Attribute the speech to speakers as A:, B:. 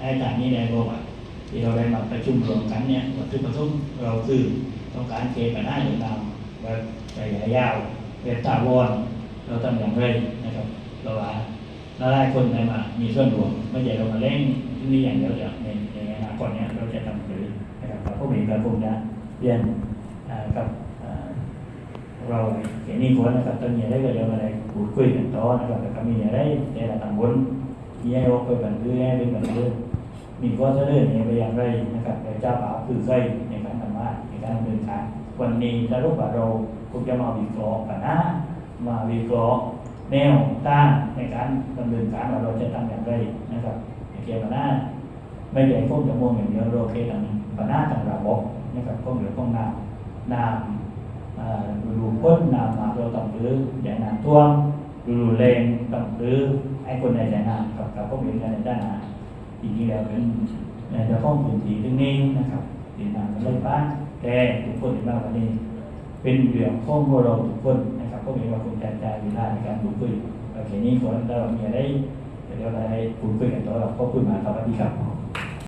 A: อาจารย์นี่ได้บอกว่าที่เราได้มาประชุมรวมกันเนี่ยวัตถุประสงค์เราคือต้องการเกปัญหาอย่างนำแบบระยะยาวเป็นตาวรเราทำอย่างไรนะครับเราว่าหลายคนได้มามีส่วนรวมไม่ใช่เรามาเล่นที่นี่อย่างเดียวอย่างในในอนาคตเนี่ยเราจะทำหรือนะครับพวกนี้ก็คงจะเรียนกับเราเห็นนี่คนนะครับตอนนี้ได้ก็เดี๋ยวมาได้พูดคุยกันต่อนะครับแล้วก็มีอะไรแต่ละตำบล ที่ให้ว่าไปบันทึกให้เป็นบันทึกมีข้อเสนอเนี่ยไปอย่างไรนะครับแต่เจ้าป่าคือใครในการทำงานในการดำเนินการวันนี้ถ้ารูปแบบเราคงจะมาวิเคราะห์ปัญหามาวิเคราะห์แนวต้านในการดำเนินการว่าเราจะทำอย่างไรนะครับในเกี่ยวกับหน้าไม่ใช่คงจะมองอย่างเดียวเราเคยทำปัญหาทางระบบนะครับคงเหลือคงน้ำน้ำอ่าฤดูพ้นน้ำมาเราต้องรื้ออย่างน้ำท่วมฤดูแรงต้องรื้อ ให้คนในใจน้ำกับกับพวกเรียนกันในด้านน้ำจริงๆแล้วเป็นในเฉพาะพื้นที่ตรงนี้นะครับตีหนามันไหลบ้าแต่ทุกคนที่มาวันนี้ เป็นเรื่องข้อมูลเราทุกคนนะครับก็มีว่าคุณแทนใจเวลาในการพูดคุยโอเคนี้คนเรามีอะไรเดี๋ยวเราได้พูดคุยกันต่อเราก็คุยมาครับสวัสดีครับ